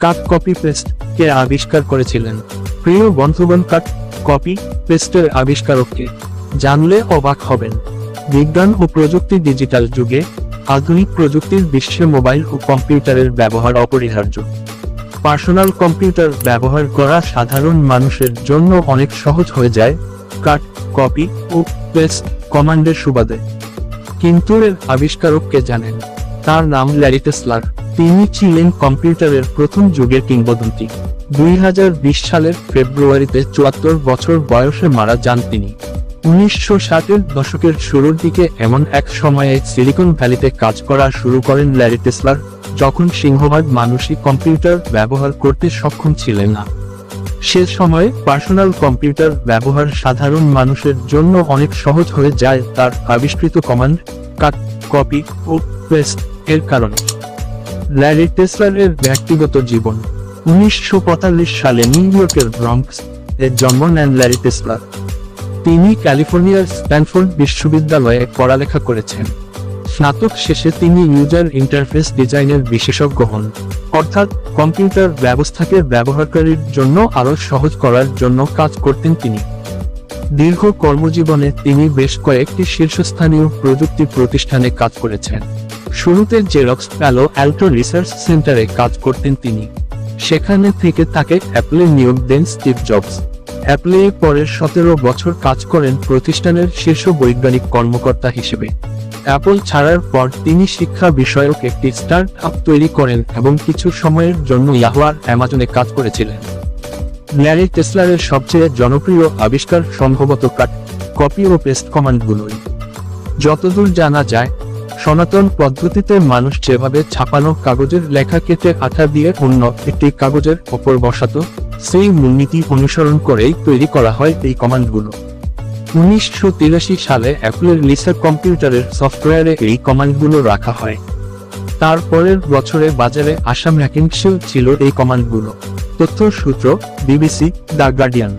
Cut copy paste কে আবিষ্কার করেছিলেন। প্রিয় বন্ধুগণ কাট কপি পেস্টের আবিষ্কারককে জানলে অবাক হবেন। বিজ্ঞান ও প্রযুক্তি ডিজিটাল যুগে আধুনিক প্রযুক্তির বিশ্বে মোবাইল ও কম্পিউটারের ব্যবহার অপরিহার্য। পার্সোনাল কম্পিউটার ব্যবহার করা সাধারণ মানুষের জন্য অনেক সহজ হয়ে যায় কাট কপি ও পেস্ট কমান্ডের সুবাদে। কিন্তু এর আবিষ্কারককে জানেন, তার নাম ল্যারি টেসলার তিনি ছিলেন কম্পিউটারের প্রথম যুগের কিংবদন্তি। দুই হাজার বিশ সালের ফেব্রুয়ারিতে চুয়াত্তর বছর বয়সে মারা যান তিনি। উনিশশো ষাটের দশকের শুরুর দিকে এমন এক সময়ে সিলিকন ভ্যালিতে কাজ করা শুরু করেন ল্যারি টেসলার, যখন সিংহভাগ মানুষই কম্পিউটার ব্যবহার করতে সক্ষম ছিলেন না। সে সময়ে পার্সোনাল কম্পিউটার ব্যবহার সাধারণ মানুষের জন্য অনেক সহজ হয়ে যায় তার আবিষ্কৃত কমান্ড, কাট, কপি ও পেস্ট এর কারণে। ল্যারি টেসলারের ব্যক্তিগত জীবন, উনিশশো সালে নিউ ইয়র্কের ব্রঙ্কস এর জন্ম নেন ল্যারি টেসলার তিনি ক্যালিফোর্নিয়ার স্ট্যানফোর্ড বিশ্ববিদ্যালয়ে পড়ালেখা করেছেন। স্নাতক শেষে তিনি ইউজার ইন্টারফেস ডিজাইনের বিশেষজ্ঞ হন, অর্থাৎ কম্পিউটার ব্যবস্থাকে ব্যবহারকারীর জন্য আরও সহজ করার জন্য কাজ করতেন তিনি। দীর্ঘ কর্মজীবনে তিনি বেশ কয়েকটি শীর্ষস্থানীয় প্রযুক্তি প্রতিষ্ঠানে কাজ করেছেন। শুরুতে জেরক্স প্যালো অ্যাল্টো রিসার্চ সেন্টারে কাজ করতেন তিনি। সেখানে থেকে তাকে অ্যাপলে নিয়োগ দেন স্টিভ জবস অ্যাপলে পরের সতেরো বছর কাজ করেন প্রতিষ্ঠানের শীর্ষ বৈজ্ঞানিক কর্মকর্তা হিসেবে। অ্যাপল ছাড়ার পর তিনি শিক্ষা বিষয়ক একটি স্টার্ট আপ তৈরি করেন এবং কিছু সময়ের জন্য ইয়াহু আর অ্যামাজনে কাজ করেছিলেন। ল্যারি টেসলারের সবচেয়ে জনপ্রিয় আবিষ্কার সম্ভবত কাট কপি ও পেস্ট কমান্ডগুলোই যতদূর জানা যায় সনাতন পদ্ধতিতে মানুষ যেভাবে ছাপানো কাগজের লেখা কেটে আঠা দিয়ে অন্য একটি কাগজের ওপর বসাতো, সেই মূলনীতি অনুসরণ করেই তৈরি করা হয় এই কমান্ডগুলো। উনিশশো তিরাশি সালে অ্যাপলের লিসার কম্পিউটারের সফটওয়্যারে এই কমান্ডগুলো রাখা হয়। তারপরের বছরে বাজারে আসা ম্যাকিংসেও ছিল এই কমান্ডগুলো। তথ্য সূত্র বিবিসি, দ্য গার্ডিয়ান।